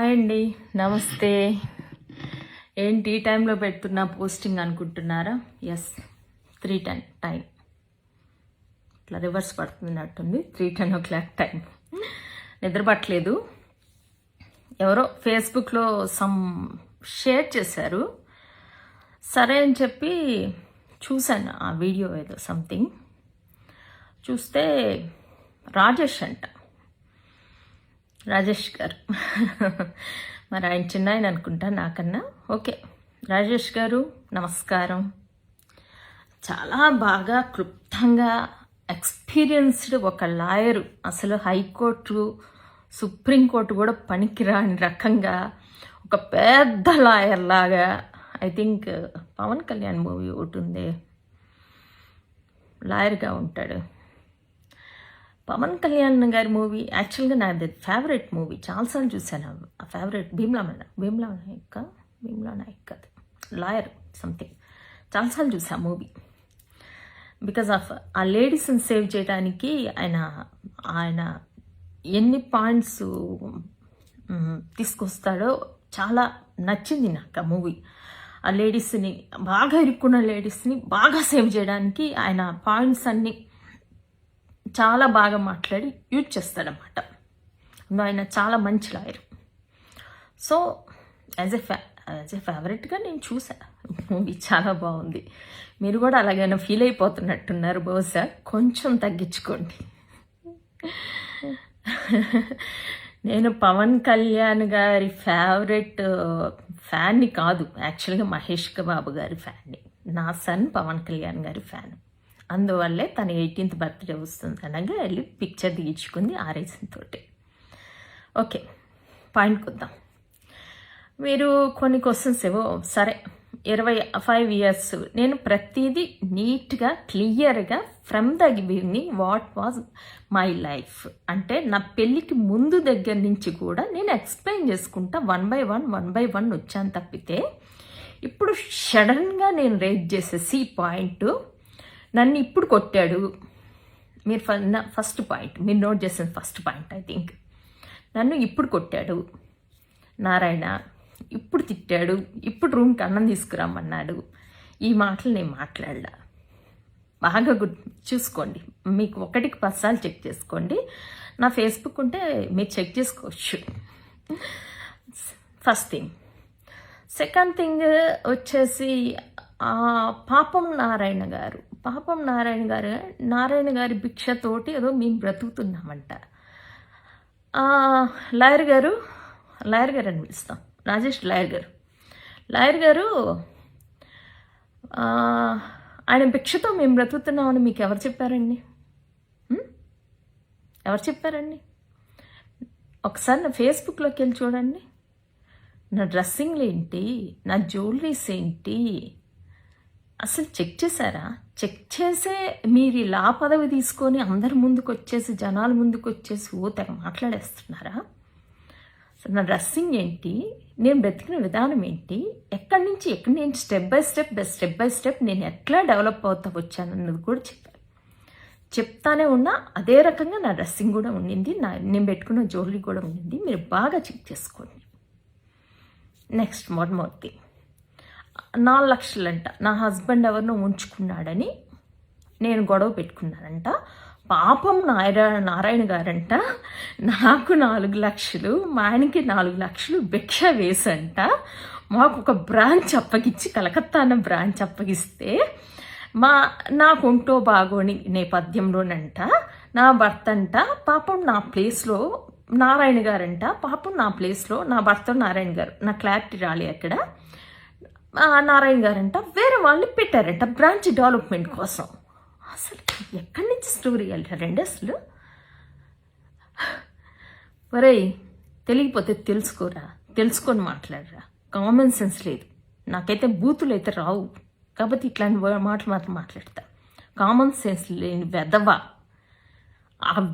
Hi అండి. నమస్తే. ఏంటి ఈ టైంలో పెడుతున్న పోస్టింగ్ అనుకుంటున్నారా? ఎస్ త్రీ టెన్ టైం ఇట్లా రివర్స్ పడుతున్నట్టుంది. Three ten o'clock time నిద్రపట్టలేదు ఎవరో ఫేస్బుక్లో సమ్ షేర్ చేశారు. సరే అని చెప్పి చూశాను ఆ వీడియో ఏదో సంథింగ్ చూస్తే రాజేష్ అంట. రాజేష్ గారు మరి ఆయన చిన్న ఆయన అనుకుంటా నాకన్నా. ఓకే. రాజేష్ గారు నమస్కారం. చాలా బాగా క్లుప్తంగా ఎక్స్పీరియన్స్డ్ ఒక లాయరు. అసలు హైకోర్టు సుప్రీంకోర్టు కూడా పనికిరాని రకంగా ఒక పెద్ద లాయర్ లాగా I think Pawan Kalyan movie ఒకటి ఉంది. లాయర్గా ఉంటాడు. పవన్ కళ్యాణ్ గారి మూవీ యాక్చువల్గా నాది ఫేవరెట్ మూవీ. చాలాసార్లు చూశాను. ఆ ఫేవరెట్ భీమ్లా మేడ. భీమ్లా నాయక్ భీమ్లా నాయక్ అది. లాయర్ సంథింగ్ చాలాసార్లు చూసా ఆ మూవీ. బికాజ్ ఆఫ్ ఆ లేడీస్ని సేవ్ చేయడానికి ఆయన ఆయన ఎన్ని పాయింట్స్ తీసుకొస్తాడో చాలా నచ్చింది నాకు ఆ మూవీ. ఆ లేడీస్ని బాగా ఇరుక్కున్న లేడీస్ని బాగా సేవ్ చేయడానికి ఆయన పాయింట్స్ అన్నీ చాలా బాగా మాట్లాడి యూజ్ చేస్తాడనమాట అందులో ఆయన చాలా మంచి లాయర్. సో యాజ్ ఎ ఫ్యా యాజ్ ఎ ఫేవరెట్గా నేను చూసా. మూవీ చాలా బాగుంది. మీరు కూడా అలాగైనా ఫీల్ అయిపోతున్నట్టున్నారు బహుశా. కొంచెం తగ్గించుకోండి. నేను పవన్ కళ్యాణ్ గారి ఫేవరెట్ ఫ్యాన్ని కాదు. యాక్చువల్గా మహేష్ బాబు గారి ఫ్యాన్ని నా. సన్ పవన్ కళ్యాణ్ గారి ఫ్యాన్ అందువల్లే తన ఎయిటీన్త్ బర్త్డే వస్తుంది అనగా వెళ్ళి పిక్చర్ తీయించుకుంది తోటి. ఓకే పాయింట్కి వద్దాం మీరు కొన్ని క్వశ్చన్స్ ఏవో సరే ఇరవై ఫైవ్ ఇయర్స్ నేను ప్రతిదీ నీట్గా క్లియర్గా from the beginning what was my life అంటే నా పెళ్ళికి ముందు దగ్గర నుంచి కూడా నేను ఎక్స్ప్లెయిన్ చేసుకుంటా one by one one by one వచ్చాను తప్పితే ఇప్పుడు సడన్గా నేను రేట్ చేసేసి పాయింట్ నన్ను ఇప్పుడు కొట్టాడు. మీరు ఫస్ట్ పాయింట్. మీరు నోట్ చేసిన ఫస్ట్ పాయింట్ ఐ థింక్. నన్ను ఇప్పుడు కొట్టాడు. నారాయణ ఇప్పుడు తిట్టాడు. ఇప్పుడు రూమ్కి అన్నం తీసుకురామన్నాడు ఈ మాటలు నేను మాట్లాడలా. బాగా గుర్తు చూసుకోండి. మీకు ఒకటికి పసాలు చెక్ చేసుకోండి. నా ఫేస్బుక్ ఉంటే మీరు చెక్ చేసుకోవచ్చు. First thing. సెకండ్ థింగ్ వచ్చేసి పాపం నారాయణ గారు. పాపం నారాయణ గారు నారాయణ గారి భిక్షతోటి ఏదో మేము బ్రతుకుతున్నామంట. లాయర్ గారు లాయర్ గారు అని పిలుస్తాం. రాజేష్ లాయర్ గారు. లాయర్ గారు ఆయన భిక్షతో మేము బ్రతుకుతున్నామని మీకు ఎవరు చెప్పారండి? ఎవరు చెప్పారండి? ఒకసారి నా ఫేస్బుక్లోకి వెళ్ళి చూడండి. నా డ్రెస్సింగ్లు ఏంటి నా జ్యువెలరీస్ ఏంటి? అసలు చెక్ చేశారా? చెక్ చేసే మీరు ఇలా పదవి తీసుకొని అందరి ముందుకు వచ్చేసి జనాల ముందుకు వచ్చేసి ఓ తెగ మాట్లాడేస్తున్నారా? అసలు నా డ్రెస్సింగ్ ఏంటి? నేను బ్రతికిన విధానం ఏంటి? ఎక్కడి నుంచి ఎక్కడి నుంచి step by step by step by step నేను ఎట్లా డెవలప్ అవుతా వచ్చానన్నది కూడా చెప్పాను చెప్తానే ఉన్నా అదే రకంగా నా డ్రెస్సింగ్ కూడా ఉండింది నా నేను పెట్టుకున్న జ్యువెలరీ కూడా ఉండింది మీరు బాగా చెక్ చేసుకోండి. నెక్స్ట్ మొట్టమొదటి నాలుగు లక్షలంట. నా హస్బెండ్ ఎవరినో ఉంచుకున్నాడని నేను గొడవ పెట్టుకున్నానంట. పాపం నారాయణ నారాయణ గారంట నాకు నాలుగు లక్షలు మా ఆయనకి నాలుగు లక్షలు భిక్ష వేసంట. మాకు ఒక బ్రాంచ్ అప్పగించి కలకత్తా అన్న బ్రాంచ్ అప్పగిస్తే మా నాకు ఒంటో బాగోని నేపథ్యంలోనంట. నా భర్త అంట పాపం నా ప్లేస్లో నారాయణ గారంట. పాపం నా ప్లేస్లో నా భర్త నారాయణ గారు నా క్లారిటీ రాలే అక్కడ. నారాయణ గారంట వేరే వాళ్ళు పెట్టారంట బ్రాంచ్ డెవలప్మెంట్ కోసం. అసలు ఎక్కడి నుంచి స్టోరీ వెళ్ళారు రెండు అసలు? ఒరేయ్ తెలియకపోతే తెలుసుకోరా? తెలుసుకొని మాట్లాడరా. కామన్ సెన్స్ లేదు. నాకైతే బూతులు అయితే రావు. కాబట్టి ఇట్లాంటి మాటలు మాత్రం మాట్లాడతా. కామన్ సెన్స్ లేని వెదవ ఆ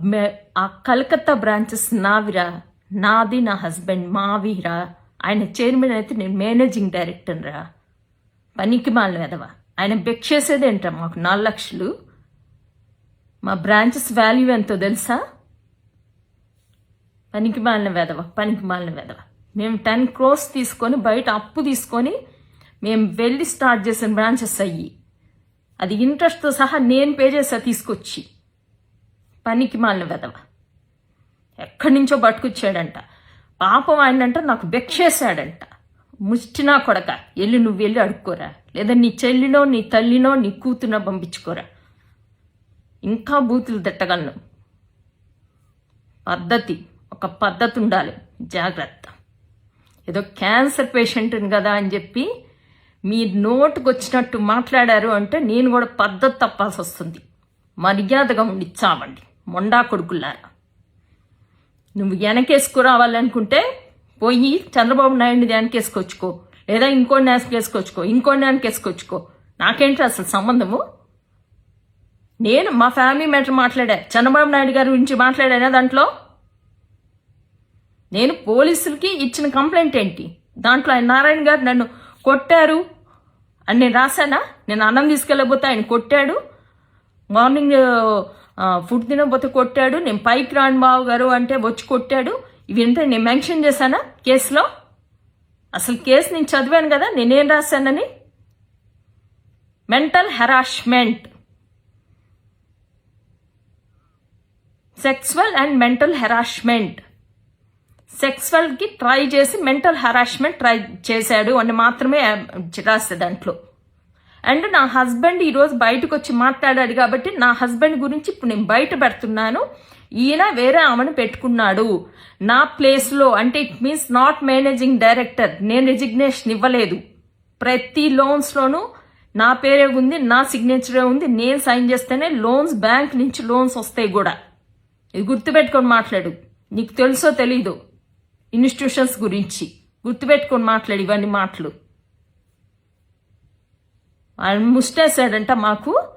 ఆ కలకత్తా బ్రాంచెస్ నావిరా. నాది నా హస్బెండ్ మావిరా. ఆయన చైర్మన్ అయితే నేను మేనేజింగ్ డైరెక్టర్ రా. పనికి మాలిన వెదవ ఆయన బెక్ చేసేదేంట్రా మాకు నాలుగు లక్షలు? మా బ్రాంచెస్ వాల్యూ ఎంతో తెలుసా? పనికి మాలిన వెదవ పనికి మాలిన వెదవ మేము టెన్ క్రోర్స్ తీసుకొని బయట అప్పు తీసుకొని మేము వెళ్ళి స్టార్ట్ చేసిన బ్రాంచెస్ అయ్యి. అది ఇంట్రెస్ట్తో సహా నేను పే చేసా తీసుకొచ్చి. పనికి మాలిన వెదవ ఎక్కడి నుంచో పట్టుకొచ్చాడంట పాపం ఆయనంట నాకు బెక్షేశాడంట ముష్టినా కొడక వెళ్ళి నువ్వు వెళ్ళి అడుక్కోరా. లేదా నీ చెల్లినో నీ తల్లినో నీ కూతునో పంపించుకోరా. ఇంకా బూతులు తిట్టగలను. పద్ధతి ఒక పద్ధతి ఉండాలి. జాగ్రత్త. ఏదో క్యాన్సర్ పేషెంట్ని కదా అని చెప్పి మీ నోటుకు వచ్చినట్టు మాట్లాడారు అంటే నేను కూడా పద్ధతి తప్పాల్సి వస్తుంది. మర్యాదగా ఉండి చావండి. మొండా కొడుకులారా. నువ్వు వెనకేసుకురావాలనుకుంటే పోయి చంద్రబాబు నాయుడిని వెనకేసుకొచ్చుకో. లేదా ఇంకోటి వెనకేసుకొచ్చుకో ఇంకోటి వెనకేసుకొచ్చుకో నాకేంటి అసలు సంబంధము? నేను మా ఫ్యామిలీ మ్యాటర్ మాట్లాడా? చంద్రబాబు నాయుడు గారి గురించి మాట్లాడానా దాంట్లో? నేను పోలీసులకి ఇచ్చిన కంప్లైంట్ ఏంటి? దాంట్లో ఆయన నారాయణ గారు నన్ను కొట్టారు అని నేను రాశానా? నేను అన్నం తీసుకెళ్ళబోతే ఆయన కొట్టాడు. మార్నింగ్ ఫుడ్ తినకపోతే కొట్టాడు. నేను పైకి రాను బాబు గారు అంటే వచ్చి కొట్టాడు. ఇవి నేను మెన్షన్ చేశానా? కేసులో? అసలు కేసు నేను చదివాను కదా నేనేం రాశానని? Mental harassment sexual and mental harassment సెక్స్వల్కి try చేసి మెంటల్ హెరాస్మెంట్ ట్రై చేశాడు. అని మాత్రమే రాస్తే దాంట్లో. అండ్ నా హస్బెండ్ ఈరోజు బయటకు వచ్చి మాట్లాడాడు కాబట్టి నా హస్బెండ్ గురించి ఇప్పుడు నేను బయట పెడుతున్నాను. ఈయన వేరే ఆమెను పెట్టుకున్నాడు. నా ప్లేస్లో అంటే it means not managing director నేను రిజిగ్నేషన్ ఇవ్వలేదు. ప్రతి లోన్స్లోనూ నా పేరే ఉంది నా సిగ్నేచరే ఉంది నేను సైన్ చేస్తేనే లోన్స్ బ్యాంక్ నుంచి లోన్స్ వస్తాయి కూడా. ఇది గుర్తుపెట్టుకొని మాట్లాడు. నీకు తెలుసో తెలీదు? ఇన్స్టిట్యూషన్స్ గురించి. గుర్తుపెట్టుకొని మాట్లాడు ఇవన్నీ మాటలు. ఆయన ముస్టేసాడంట మాకు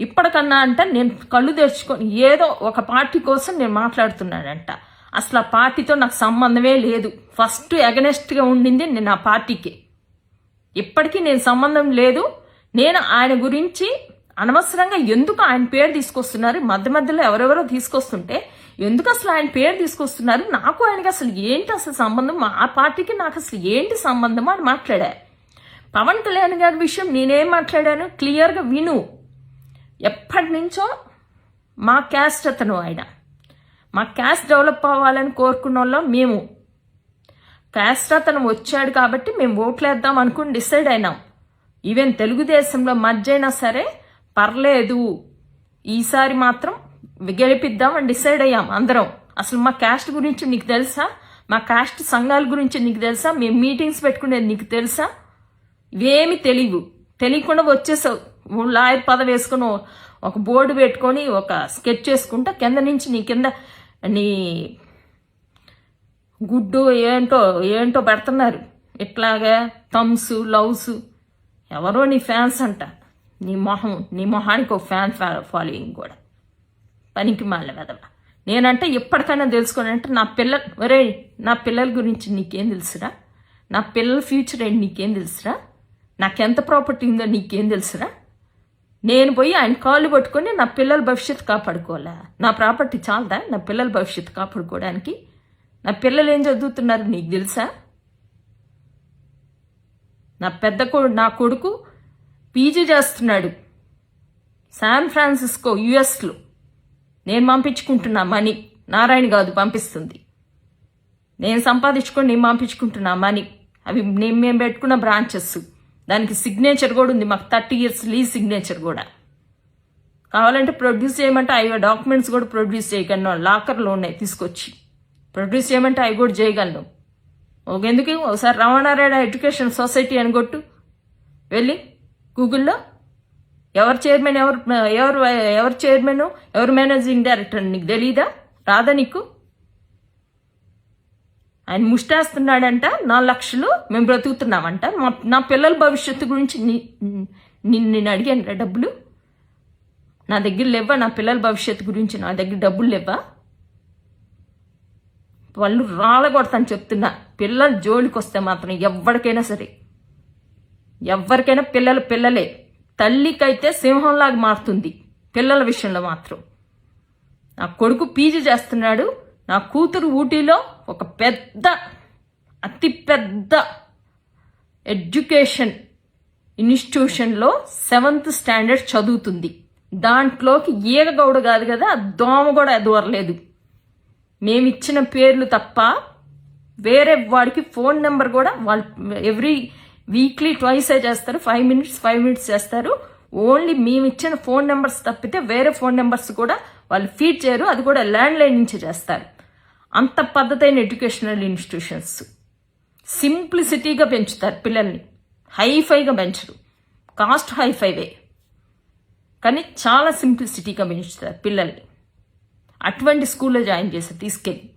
ఇప్పటికన్నా అంట నేను కళ్ళు తెరుచుకొని ఏదో ఒక పార్టీ కోసం నేను మాట్లాడుతున్నానంట. అసలు ఆ పార్టీతో నాకు సంబంధమే లేదు. ఫస్ట్ అగనెస్ట్గా ఉండింది నేను ఆ పార్టీకి. ఇప్పటికీ నేను సంబంధం లేదు. నేను ఆయన గురించి అనవసరంగా ఎందుకు ఆయన పేరు తీసుకొస్తున్నారు? మధ్య మధ్యలో ఎవరెవరో తీసుకొస్తుంటే ఎందుకు అసలు ఆయన పేరు తీసుకొస్తున్నారు? నాకు ఆయనకి అసలు ఏంటి అసలు సంబంధం? ఆ పార్టీకి నాకు అసలు ఏంటి సంబంధం అని మాట్లాడా? పవన్ కళ్యాణ్ గారి విషయం నేనేం మాట్లాడాను? క్లియర్గా విను. ఎప్పటి నుంచో మా క్యాస్ట్ అతను ఆయన. మా క్యాస్ట్ డెవలప్ అవ్వాలని కోరుకున్న వాళ్ళం మేము. క్యాస్ట్ అతను వచ్చాడు కాబట్టి మేము ఓట్లేద్దాం అనుకుని డిసైడ్ అయినాం. ఈవెన్ తెలుగుదేశంలో మధ్య అయినా సరే పర్లేదు. ఈసారి మాత్రం గెలిపిద్దాం అని డిసైడ్ అయ్యాం అందరం. అసలు మా క్యాస్ట్ గురించి నీకు తెలుసా? మా క్యాస్ట్ సంఘాల గురించి నీకు తెలుసా? మేము మీటింగ్స్ పెట్టుకునేది నీకు తెలుసా? ఇవేమి తెలియవు. తెలియకుండా వచ్చేసావు. లాయర్ పద వేసుకుని ఒక బోర్డు పెట్టుకొని ఒక స్కెచ్ చేసుకుంటా కింద నుంచి నీ కింద నీ గుడ్డు ఏంటో ఏంటో పెడుతున్నారు. ఇట్లాగా థమ్స్ లవ్స్ ఎవరో నీ ఫ్యాన్స్ అంట. నీ మొహం నీ మొహానికి ఒక ఫ్యాన్ ఫాలోయింగ్ కూడా. పనికి మాల వెదవ నేనంటే ఎప్పటికైనా తెలుసుకోని అంటే నా పిల్ల ఒరే నా పిల్లల గురించి నీకేం తెలుసురా? నా పిల్లల ఫ్యూచర్ ఏంటి నీకేం తెలుసురా? నాకెంత ప్రాపర్టీ ఉందో నీకేం తెలుసురా? నేను పోయి ఆయన కాళ్ళు పట్టుకొని నా పిల్లల భవిష్యత్తు కాపాడుకోవాలా? నా ప్రాపర్టీ చాలదా? నా పిల్లల భవిష్యత్తు కాపాడుకోవడానికి? నా పిల్లలు ఏం చదువుతున్నారు నీకు తెలుసా? నా పెద్ద కొడు నా కొడుకు పీజీ చేస్తున్నాడు శాన్ ఫ్రాన్సిస్కో యుఎస్లో. నేను పంపించుకుంటున్నా మనీ. నారాయణ కాదు పంపిస్తుంది. నేను సంపాదించుకొని నేను పంపించుకుంటున్నా మనీ. అవి నేను మేము పెట్టుకున్న బ్రాంచెస్ దానికి సిగ్నేచర్ కూడా ఉంది. మాకు థర్టీ ఇయర్స్ లీజ్ సిగ్నేచర్ కూడా. కావాలంటే ప్రొడ్యూస్ చేయమంటే అవి డాక్యుమెంట్స్ కూడా ప్రొడ్యూస్ చేయగలను. లాకర్లో ఉన్నాయి తీసుకొచ్చి. ప్రొడ్యూస్ చేయమంటే అవి కూడా చేయగలను. ఒక ఎందుకు? ఒకసారి రమణారాయణ ఎడ్యుకేషన్ సొసైటీ అని కొట్టు. వెళ్ళి గూగుల్లో ఎవరు చైర్మన్ ఎవరు ఎవరు ఎవరు చైర్మన్ ఎవరు మేనేజింగ్ డైరెక్టర్ నీకు తెలీదా? రాదా నీకు? ఆయన ముష్టేస్తున్నాడంట నా లక్షలు మేము బ్రతుకుతున్నామంట. మా నా పిల్లల భవిష్యత్తు గురించి నిన్ను నేను అడిగాను రా డబ్బులు. నా దగ్గర లేవా నా పిల్లల భవిష్యత్తు గురించి నా దగ్గర డబ్బులు లేవా వాళ్ళు రాళ్ళగొడతాను చెప్తున్నా. పిల్లలు జోలికి వస్తే మాత్రం ఎవరికైనా సరే. ఎవరికైనా పిల్లలు పిల్లలే. తల్లికైతే సింహంలాగా మారుతుంది పిల్లల విషయంలో మాత్రం. నా కొడుకు పీజీ చేస్తున్నాడు నా కూతురు ఊటీలో ఒక పెద్ద అతిపెద్ద ఎడ్యుకేషన్ ఇన్స్టిట్యూషన్లో సెవెంత్ స్టాండర్డ్ చదువుతుంది. దాంట్లోకి ఈగ గౌడ కాదు కదా ఆ దోమ కూడా ఎదవరలేదు మేమిచ్చిన పేర్లు తప్ప వేరే వాడికి ఫోన్ నెంబర్ కూడా వాళ్ళు ఎవ్రీ వీక్లీ ట్వైసే చేస్తారు ఫైవ్ మినిట్స్ ఫైవ్ మినిట్స్ చేస్తారు. ఓన్లీ మేము ఇచ్చిన ఫోన్ నెంబర్స్ తప్పితే వేరే ఫోన్ నెంబర్స్ కూడా వాళ్ళు ఫీడ్ చేయరు అది కూడా ల్యాండ్ లైన్ నుంచి చేస్తారు. అంత పద్ధతైన ఎడ్యుకేషనల్ ఇన్స్టిట్యూషన్స్. సింప్లిసిటీగా పెంచుతారు పిల్లల్ని. హైఫైగా పెంచరు. కాస్ట్ హైఫైవే. కానీ చాలా సింప్లిసిటీగా పెంచుతారు పిల్లల్ని. అటువంటి స్కూల్లో జాయిన్ చేసి తీసుకెళ్ళి.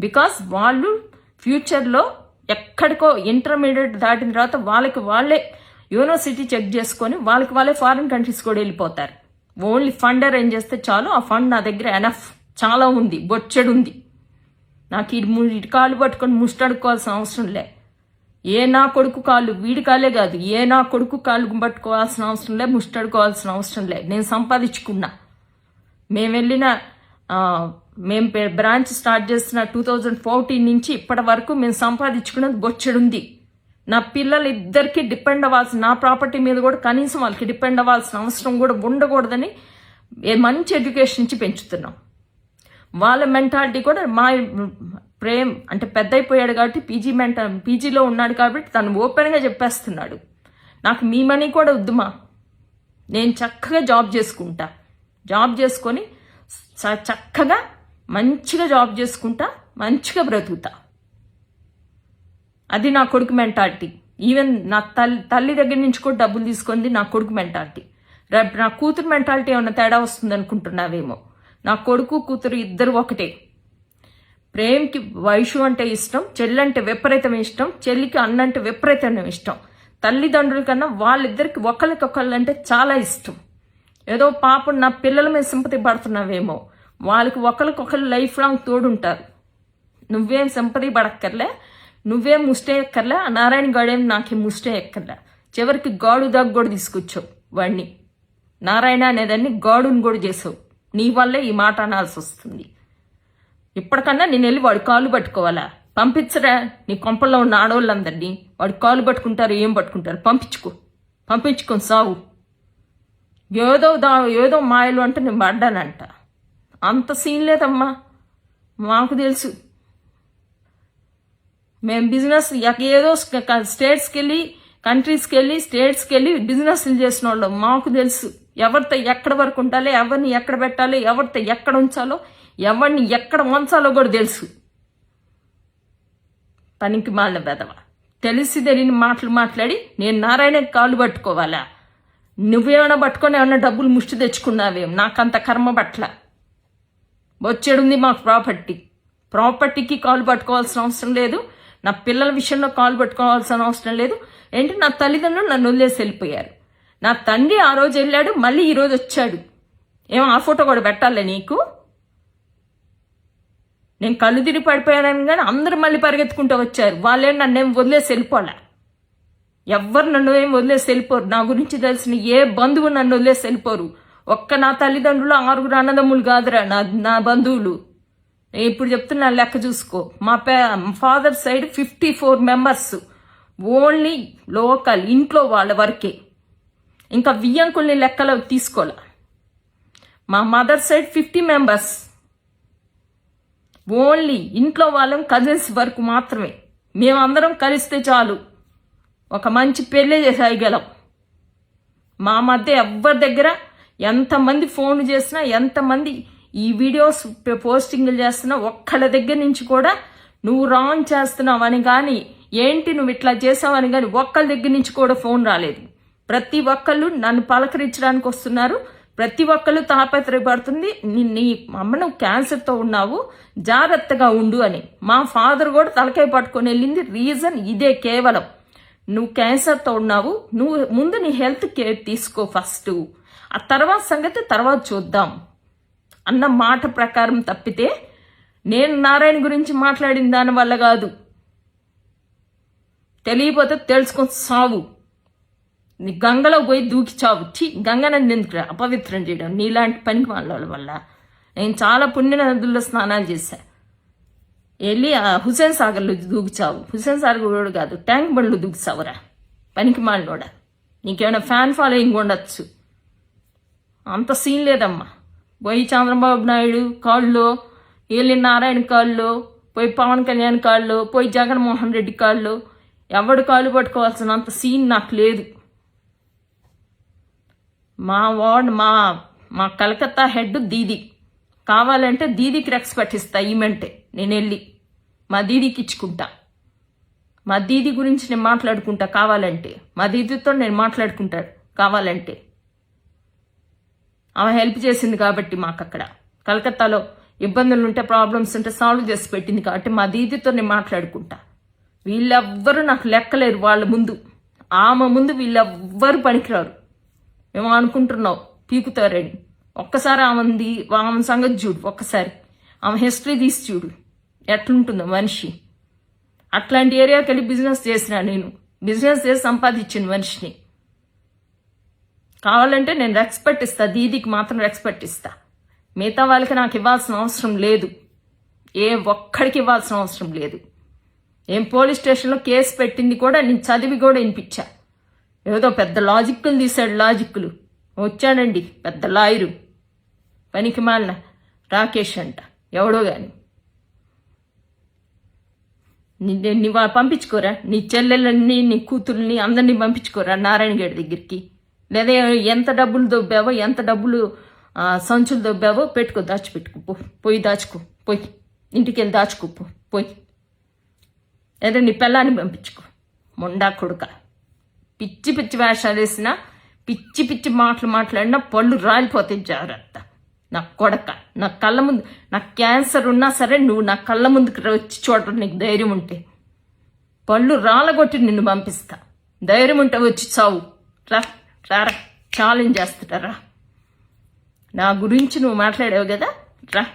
బికాస్ వాళ్ళు ఫ్యూచర్లో ఎక్కడికో ఇంటర్మీడియట్ దాటిన తర్వాత వాళ్ళకి వాళ్ళే యూనివర్సిటీ చెక్ చేసుకొని వాళ్ళకి వాళ్ళే ఫారిన్ కంట్రీస్ కూడా వెళ్ళిపోతారు. ఓన్లీ ఫండ్ అరేంజ్ చేస్తే చాలు ఆ ఫండ్ నా దగ్గర ఎనఫ్. చాలా ఉంది బొచ్చెడు ఉంది. నాకు ఇటు ము- ఇటు కాళ్ళు పట్టుకొని ముష్టడుకోవాల్సిన అవసరం లే. ఏ నా కొడుకు కాళ్ళు వీడి కాలే కాదు ఏ నా కొడుకు కాళ్ళు పట్టుకోవాల్సిన అవసరం లే ముష్టడుకోవాల్సిన అవసరం లే. నేను సంపాదించుకున్నా. మేము వెళ్ళిన మేము బ్రాంచ్ స్టార్ట్ చేసిన టూ థౌజండ్ ఫోర్టీన్ నుంచి ఇప్పటి వరకు మేము సంపాదించుకున్నది బొచ్చెడుంది. నా పిల్లలు ఇద్దరికి డిపెండ్ అవ్వాల్సిన నా ప్రాపర్టీ మీద కూడా కనీసం వాళ్ళకి డిపెండ్ అవ్వాల్సిన అవసరం కూడా ఉండకూడదని మంచి ఎడ్యుకేషన్ ఇచ్చి పెంచుతున్నాం. వాళ్ళ మెంటాలిటీ కూడా మా ప్రేమ్ అంటే పెద్ద అయిపోయాడు కాబట్టి పీజీ మెంట పీజీలో ఉన్నాడు కాబట్టి తను ఓపెన్గా చెప్పేస్తున్నాడు. నాకు మీ మనీ కూడా వద్దుమా నేను చక్కగా జాబ్ చేసుకుంటా. జాబ్ చేసుకొని చ- చక్కగా మంచిగా జాబ్ చేసుకుంటా మంచిగా బ్రతుకుతా. అది నా కొడుకు మెంటాలిటీ ఈవెన్ నా తల్లి తల్లి దగ్గర నుంచి కూడా డబ్బులు తీసుకుంది నా కొడుకు మెంటాలిటీ రేపు నా కూతురు మెంటాలిటీ ఏమైనా తేడా వస్తుంది అనుకుంటున్నావేమో నా కొడుకు కూతురు ఇద్దరు ఒకటే. ప్రేమ్కి వైషు అంటే ఇష్టం చెల్లంటే విపరీతం ఇష్టం చెల్లికి అన్నంటే విపరీతం ఇష్టం. తల్లిదండ్రుల కన్నా వాళ్ళిద్దరికి ఒకరికొకళ్ళు అంటే చాలా ఇష్టం. ఏదో పాపం నా పిల్లల మీద సింపతి పడుతున్నావేమో. వాళ్ళకి ఒకరికొకరు లైఫ్ లాంగ్ తోడుంటారు. నువ్వేం సింపతి పడక్కర్లే నువ్వేం ముష్టే ఎక్కర్లే ఆ నారాయణ గాడేం నాకేం ముష్టే ఎక్కర్లే చివరికి గాడు దాకా కూడా తీసుకొచ్చావు వాడిని నారాయణ అనేదాన్ని గాడుని కూడా చేసావు. నీ వల్లే ఈ మాట అనాల్సి వస్తుంది. ఇప్పటికన్నా నేను వెళ్ళి వాడి కాలు పట్టుకోవాలా? పంపించరా? నీ కొంపల్లో ఉన్న ఆడవాళ్ళందరినీ. వాడి కాలు పట్టుకుంటారు ఏం పట్టుకుంటారు? పంపించుకో. పంపించుకొని సావు. ఏదో దా ఏదో మాయలు అంటే నేను పడ్డానంట. అంత సీన్ లేదమ్మా. మాకు తెలుసు. మేము బిజినెస్ ఏదో స్టేట్స్కి వెళ్ళి కంట్రీస్కి వెళ్ళి స్టేట్స్కి వెళ్ళి బిజినెస్లు చేసిన వాళ్ళం. మాకు తెలుసు. ఎవరితో ఎక్కడ వరకు ఉండాలి ఎవరిని ఎక్కడ పెట్టాలి ఎవరితో ఎక్కడ ఉంచాలో ఎవరిని ఎక్కడ ఉంచాలో కూడా తెలుసు. పనికి మాలిన బెదవ తెలిసి తెలియని మాటలు మాట్లాడి నేను నారాయణ కాళ్ళు పట్టుకోవాలా? నువ్వేమైనా పట్టుకొని ఏమైనా డబ్బులు ముష్టి తెచ్చుకున్నావేం? నాకంత కర్మ పట్ల. వచ్చేడుంది మాకు ప్రాపర్టీ. ప్రాపర్టీకి కాలు పట్టుకోవాల్సిన అవసరం లేదు. నా పిల్లల విషయంలో కాలు పట్టుకోవాల్సిన అవసరం లేదు. ఏంటి? నా తల్లిదండ్రులు నన్ను వదిలేసి వెళ్ళిపోయారు. నా తండ్రి ఆ రోజు వెళ్ళాడు మళ్ళీ ఈరోజు వచ్చాడు. ఏమో ఆ ఫోటో కూడా పెట్టాలి నీకు? నేను కళ్ళు తిరిగి పడిపోయానని కానీ అందరూ మళ్ళీ పరిగెత్తుకుంటూ వచ్చారు. వాళ్ళేం నన్నేం వదిలేసి వెళ్ళిపోలే. ఎవ్వరు నన్ను ఏం వదిలేసి వెళ్ళిపోరు. నా గురించి తెలిసిన ఏ బంధువు నన్ను వదిలేసి వెళ్ళిపోరు. ఒక్క నా తల్లిదండ్రులు ఆరుగురు అన్నదమ్ములు కాదురా నా నా బంధువులు. నేను ఇప్పుడు చెప్తున్నా లెక్క చూసుకో. మా pay father side fifty four members. Only local ఇంట్లో వాళ్ళ వరకే. ఇంకా వియ్యంకుల్ని లెక్కలో తీసుకోలే. మా mother side fifty members. Only ఇంట్లో వాళ్ళం కజిన్స్ వరకు మాత్రమే. మేమందరం కలిస్తే చాలు. ఒక మంచి పెళ్ళి చేయగలం మా మధ్య ఎవరి దగ్గర ఎంతమంది ఫోన్ చేసినా ఎంతమంది ఈ వీడియోస్ పోస్టింగ్లు చేస్తున్నా ఒక్కళ్ళ దగ్గర నుంచి కూడా నువ్వు రాంగ్ చేస్తున్నావని కానీ ఏంటి నువ్వు ఇట్లా చేసావని కానీ ఒక్కళ్ళ దగ్గర నుంచి కూడా ఫోన్ రాలేదు. ప్రతి ఒక్కళ్ళు నన్ను పలకరించడానికి వస్తున్నారు. ప్రతి ఒక్కళ్ళు తాపత్రయపడుతుంది. నీ నీ అమ్మ నువ్వు క్యాన్సర్తో ఉన్నావు. జాగ్రత్తగా ఉండు అని. మా ఫాదర్ కూడా తలకాయ పట్టుకొని వెళ్ళింది. రీజన్ ఇదే కేవలం. నువ్వు క్యాన్సర్తో ఉన్నావు. నువ్వు ముందు నీ హెల్త్ కేర్ తీసుకో ఫస్ట్. ఆ తర్వాత సంగతి తర్వాత చూద్దాం. అన్న మాట ప్రకారం తప్పితే నేను నారాయణ గురించి మాట్లాడిన దాని వల్ల కాదు. తెలియపోతే తెలుసుకొని సావు. గంగలో పోయి దూకి చావు గంగ గంగనది ఎందుకు అపవిత్రం చేయడం నీలాంటి పనికి వాళ్ళ వల్ల నేను చాలా పుణ్య నదుల్లో స్నానాలు చేశాను వెళ్ళి ఆ హుసేన్ సాగర్లో దూకుచావు హుసేన్ సాగర్ కూడా కాదు ట్యాంక్ బండ్లు దూకుచావురా పనికి మాలినోడ నీకేమైనా ఫ్యాన్ ఫాలోయింగ్ ఉండొచ్చు అంత సీన్ లేదమ్మా పోయి చంద్రబాబు నాయుడు కాళ్ళు వెళ్ళి నారాయణ కాళ్ళు పోయి పవన్ కళ్యాణ్ కాళ్ళు పోయి జగన్మోహన్ రెడ్డి కాళ్ళు ఎవడు కాళ్ళు పట్టుకోవాల్సిన అంత సీన్ నాకు లేదు మా వార్డ్ మా మా కలకత్తా హెడ్ దీది. కావాలంటే దీదికి రెస్పెక్ట్ పట్టిస్తా ఈమెంటే నేను వెళ్ళి మా దీదికి ఇచ్చుకుంటా. మా దీది గురించి నేను మాట్లాడుకుంటా కావాలంటే. మా దీదితో నేను మాట్లాడుకుంటా కావాలంటే. ఆమె హెల్ప్ చేసింది కాబట్టి మాకు అక్కడ కలకత్తాలో ఇబ్బందులు ఉంటే ప్రాబ్లమ్స్ ఉంటే సాల్వ్ చేసి పెట్టింది కాబట్టి మా దీదితో నేను మాట్లాడుకుంటా. వీళ్ళెవ్వరూ నాకు లెక్కలేరు వాళ్ళ ముందు. ఆమె ముందు వీళ్ళెవ్వరు పనికిరారు. మేము అనుకుంటున్నావు పీకుతారని. ఒక్కసారి ఆమెది ఆమె సంగతి చూడు ఒక్కసారి. ఆమె హిస్టరీ తీసి చూడు. ఎట్లుంటుందో మనిషి. అట్లాంటి ఏరియాకి వెళ్ళి బిజినెస్ చేసిన నేను. బిజినెస్ చేసి సంపాదించిన మనిషిని. కావాలంటే నేను రెస్పెక్ట్ ఇస్తా దీదికి మాత్రం రెస్పెక్ట్ ఇస్తా. మిగతా వాళ్ళకి నాకు ఇవ్వాల్సిన అవసరం లేదు. ఏ ఒక్కడికి ఇవ్వాల్సిన అవసరం లేదు. ఏం పోలీస్ స్టేషన్లో కేసు పెట్టింది కూడా నేను చదివి కూడా వినిపించా. ఏదో పెద్ద లాజిక్లు తీశాడు లాజిక్లు వచ్చాడండి పెద్ద లాయరు. పనికి మాలిన రాకేష్ అంట ఎవడో గాని. నీ వా- పంపించుకోరా? నీ చెల్లెళ్ళని నీ కూతుర్ని అందరినీ పంపించుకోరా నారాయణ గడి దగ్గరికి? లేదా ఎంత డబ్బులు దొబ్బావో ఎంత డబ్బులు సంచులు దొబ్బావో పెట్టుకో దాచిపెట్టుకో పో పోయి దాచుకో పోయి. ఇంటికి వెళ్ళి దాచుకో పో పోయి. లేదా నీ పిల్లాన్ని పంపించుకో. మొండా కొడుక. పిచ్చి పిచ్చి వేషాలు వేసినా పిచ్చి పిచ్చి మాటలు మాట్లాడినా పళ్ళు రాలిపోతాయి జాగ్రత్త. నా కొడక నా కళ్ళ ముందు నాకు క్యాన్సర్ ఉన్నా సరే నువ్వు నా కళ్ళ ముందుకు వచ్చి చూడటం నీకు ధైర్యం ఉంటే. పళ్ళు రాలగొట్టి నిన్ను పంపిస్తా. ధైర్యం ఉంటే వచ్చి చావు. రా రారా ఛాలెంజ్ చేస్తారా నా గురించి నువ్వు మాట్లాడావు కదా రా.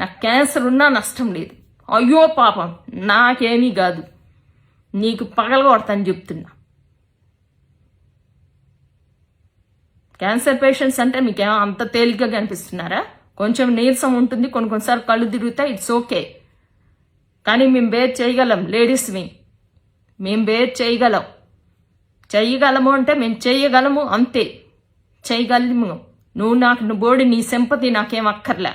నాకు క్యాన్సర్ ఉన్నా నష్టం లేదు. అయ్యో పాపం నాకేమీ కాదు. నీకు పగలగొడతాను చెప్తున్నా. క్యాన్సర్ పేషెంట్స్ అంటే మీకు అంత తేలికగా కనిపిస్తున్నారా? కొంచెం నీరసం ఉంటుంది కొన్ని కొన్నిసార్లు కళ్ళు తిరుగుతాయి ఇట్స్ ఓకే కానీ మేము బేర్ చేయగలం లేడీస్వి మేము బేర్ చేయగలం. చేయగలము అంటే మేము చేయగలము అంతే. చేయగలము. నువ్వు నాకు నువ్వు బోడి నీ సెంపతి నాకేం అక్కర్లే.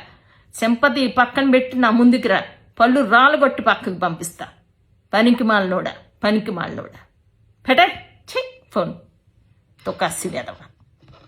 సెంపతి పక్కన పెట్టి నా ముందుకు రా. పళ్ళు రాళ్ళగొట్టి పక్కకు పంపిస్తా. పనికి మాలనోడా పనికి మాలనోడా పెటే ఛీ ఫోన్. తొక్కాసి వేదవా.